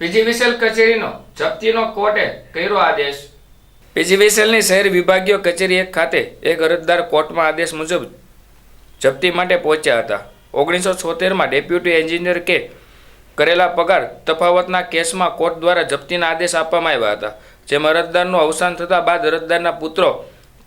PGVCL કચેરીનો, જપ્તીનો કોર્ટે કર્યો આદેશ. પીજીવીસેલની શહેર વિભાગીય કચેરી એક ખાતે એક અરજદાર કોર્ટમાં આદેશ મુજબ જપ્તી માટે પહોંચ્યા હતા. ઓગણીસો છોતેરમાં ડેપ્યુટી એન્જિનિયર કે કરેલા પગાર તફાવતના કેસમાં કોર્ટ દ્વારા જપ્તીના આદેશ આપવામાં આવ્યા હતા. જેમાં અરજદારનું અવસાન થતાં બાદ અરજદારના પુત્રો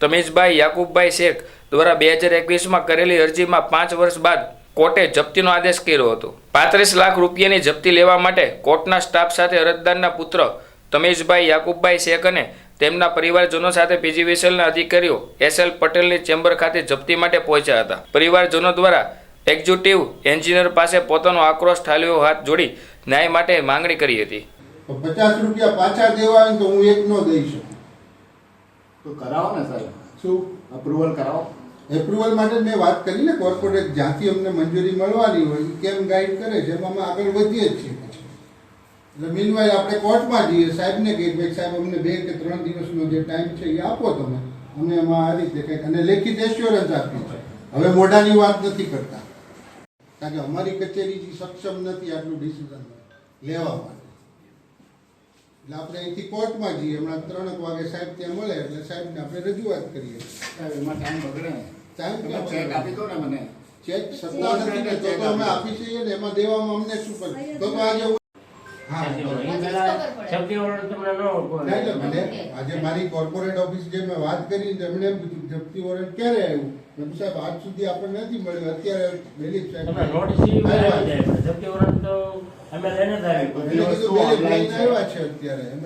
તમીઝભાઈ યાકુબભાઈ શેખ દ્વારા બે હજાર એકવીસમાં કરેલી અરજીમાં પાંચ વર્ષ બાદ કોર્ટે જપ્તીનો આદેશ કર્યો હતો. પાંત્રીસ લાખ રૂપિયાની જપ્તી લેવા માટે કોર્ટના સ્ટાફ સાથે અરજદારના પુત્ર તમેશભાઈ યાકુબભાઈ શેખ અને તેમના પરિવારજનો સાથે પીજીવીસીએલના અધિકારીઓ એસ એલ પટેલની ચેમ્બર ખાતે જપ્તી માટે પહોંચ્યા હતા. પરિવારજનો દ્વારા એક્ઝિક્યુટિવ એન્જિનિયર પાસે પોતાનો આક્રોશ ઠાલવ્યો હાથ જોડી ન્યાય માટે માંગણી કરી હતી. પચાસ રૂપિયા પાછા દેવા તો હું એક નો દઈ શકું. તો કરાવો ને સાહેબ. શું? અપ્રુવલ કરાવો. એપ્રુવલ માટે મેં વાત કરી ને કોર્પોરેટ જ્યાંથી અમને મંજૂરી મળવાની હોય કેમ ગાઈડ કરે છે એમાં અમે આગળ વધીએ જ છીએ એટલે મીનવાય આપણે કોર્ટમાં જઈએ, સાહેબને કહીએ ભાઈ સાહેબ, અમને બે કે ત્રણ દિવસનો જે ટાઈમ છે એ આપો તમે. અમે એમાં આ રીતે કંઈક, અને લેખિત એશ્યોરન્સ આપી છે હવે મોઢાની વાત નથી કરતા. કારણ કે અમારી કચેરી સક્ષમ નથી આટલું ડિસિઝન લેવા માટે. એટલે આપણે અહીંથી કોર્ટમાં જઈએ. હમણાં ત્રણેક વાગે સાહેબ ત્યાં મળે, એટલે સાહેબને આપણે રજૂઆત કરીએ. સાહેબ, એમાં ટાઈમ બગડે ચેક? આપી દો ને મને. ચેક સત્તા નથી ને તો અમે આપી છીએ ને એમાં દેવામાં અમને શું પર તો તો આજે હું- હા શબ્દી ઓર્ડર તમને ન નહીં એટલે મને આજે મારી કોર્પોરેટ ઓફિસ જે મેં વાત કરી એમણે જપ્તી વોરંટ ક્યારે આવ્યું? મેં સાહેબ આજ સુધી આપણને નથી મળ્યું. અત્યારે તમે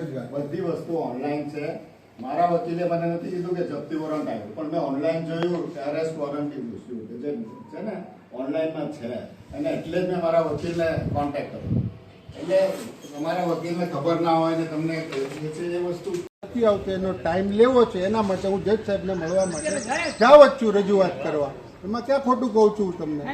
સાહેબ બધી વસ્તુ ઓનલાઈન છે. મારા વકીલે મને નથી કીધું કે જપ્તી વોરંટ આવ્યું પણ મેં ઓનલાઈન જોયું કે અરેસ્ટ વોરંટ ઇસ્યુ કે જે છે ને ઓનલાઈનમાં છે. અને એટલે જ મેં મારા વકીલને કોન્ટેક્ટ કર્યો. એટલે તમારા વકીલને ખબર ના હોય ને તમને છે એ વસ્તુ નથી આવતો એનો ટાઈમ લેવો છે એના માટે હું જજ સાહેબને મળવા માટે જાવ જ છું રજૂઆત કરવા. એમાં ક્યાં ખોટું કહું છું તમને?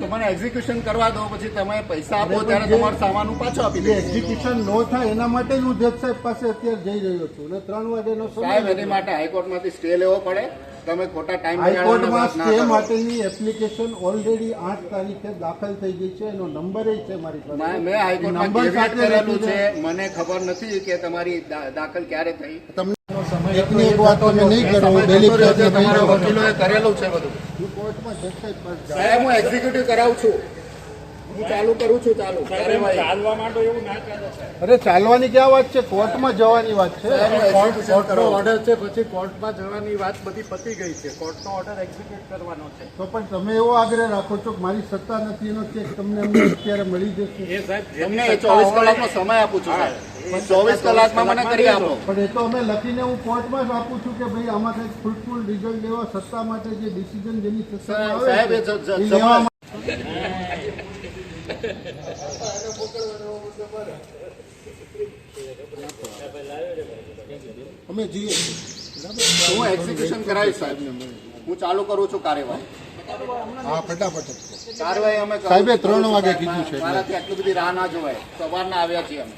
તો મને એક્ઝિક્યુશન કરવા દો પછી તમે પૈસા આપો ત્યારે તમારું સામાન પાછો આપી દે એક્ઝિક્યુશન નો થાય એના માટે જ હું જજ સાહેબ પાસે અત્યારે જઈ રહ્યો છું. અને ત્રણ વાગ્યાનો સાહેબ એની માટે હાઈકોર્ટમાંથી સ્ટે લેવો પડે. તમે ખોટા ટાઈમ હાઈકોર્ટમાં સ્ટે માટેની એપ્લિકેશન ઓલરેડી આઠ તારીખે દાખલ થઈ ગઈ છે. એનો નંબર છે મારી પાસે. મેં હાઈકોર્ટમાં નંબર સાથે કરેલું છે. મને ખબર નથી કે તમારી દાખલ ક્યારે થઈ. તમને એકની એક વાત તમે નહીં કરો હું દિલીપ સાહેબને કહી તમારા દઉં. વકીલોએ કરેલું છે બધું. કોર્ટમાં સાહેબ હું એક્ઝિક્યુટિવ કરાવું છું. હું ચાલુ કરું છું ચાલુ. ચાલવા માટે એવું ના ચાલે અરે ચાલવાની ક્યાં વાત છે? કોર્ટમાં જવાની વાત છે. કરાવું. ઓર્ડર છે પછી કોર્ટમાં જવાની વાત બધી પતી ગઈ છે. કોર્ટનો ઓર્ડર એક્ઝિક્યુટ કરવાનો છે. તો પણ તમે એવો આગ્રહ રાખો છો કે મારી સત્તા નથી એનો ચેક તમને અત્યારે મળી જશે. એ સાહેબ તમને ચોવીસ કલાકનો સમય આપું છું સાહેબ. ચોવીસ કલાકમાં મને કરી આપો. પણ એ તો અમે લખીને હું કોર્ટમાં જ આપું છું કે ભાઈ આમાં કંઈક ફ્રૂટફુલ રિઝલ્ટ લેવા સત્તા માટે જે ડિસિઝન જેની સાહેબ, અમે જઈએ હું એક્ઝિક્યુશન કરાવીશ સાહેબ હું ચાલુ કરું છું કાર્યવાહી. હા ફટાફટ કાર્યવાહી અમે સાહેબે ત્રણ વાગે કીધું છે એટલે. મારાથી આટલી બધી રાહ ના જોવાય. સવારના આવ્યા છીએ અમે.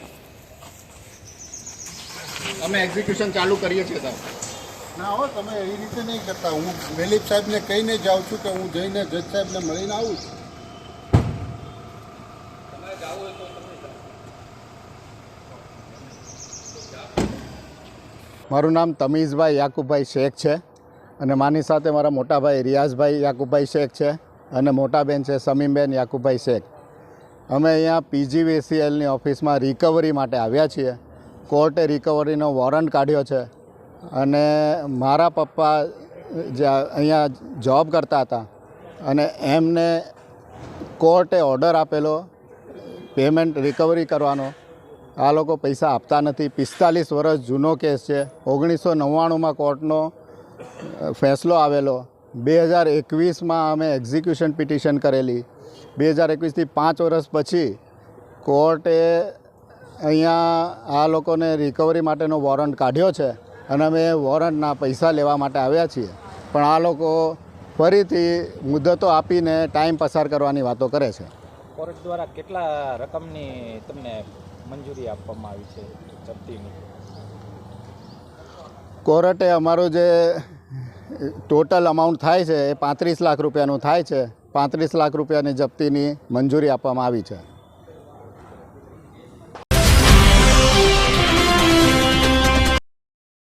અમે એક્ઝિક્યુશન ચાલુ કરીએ છીએ સાહેબ. ના હો તમે એ રીતે નહીં કરતા. હું દિલીપ સાહેબને કહીને જાઉં છું કે હું જઈને જજ સાહેબને મળીને આવું છું. મારું નામ તમીઝભાઈ યાકુબભાઈ શેખ છે અને માની સાથે મારા મોટાભાઈ રિયાઝભાઈ યાકુબભાઈ શેખ છે અને મોટાબેન છે સમીમબેન યાકુબભાઈ શેખ. અમે અહીંયા પીજીવીસીએલની ઓફિસમાં રિકવરી માટે આવ્યા છીએ. કોર્ટે રિકવરીનો વોરંટ કાઢ્યો છે. અને મારા પપ્પા જે અહીંયા જોબ કરતા હતા અને એમને કોર્ટે ઓર્ડર આપેલો પેમેન્ટ રિકવરી કરવાનો. આ લોકો પૈસા આપતા નથી. પિસ્તાલીસ વર્ષ જૂનો કેસ છે. ઓગણીસો નવ્વાણુંમાં કોર્ટનો ફેંસલો આવેલો. બે હજાર એકવીસમાં અમે એક્ઝિક્યુશન પિટિશન કરેલી. બે હજાર એકવીસથી પાંચ વર્ષ પછી કોર્ટે અહીંયા આ લોકોને રિકવરી માટેનો વોરંટ કાઢ્યો છે અને અમે વોરંટના પૈસા લેવા માટે આવ્યા છીએ. પણ આ લોકો ફરીથી મુદતો આપીને ટાઈમ પસાર કરવાની વાતો કરે છે. કોર્ટ દ્વારા કેટલા રકમની તમને મંજૂરી આપવામાં આવી છે જપ્તીની? કોર્ટે અમારું જે ટોટલ અમાઉન્ટ થાય છે એ પાંત્રીસ લાખ રૂપિયાનું થાય છે. પાંત્રીસ લાખ રૂપિયાની જપ્તીની મંજૂરી આપવામાં આવી છે.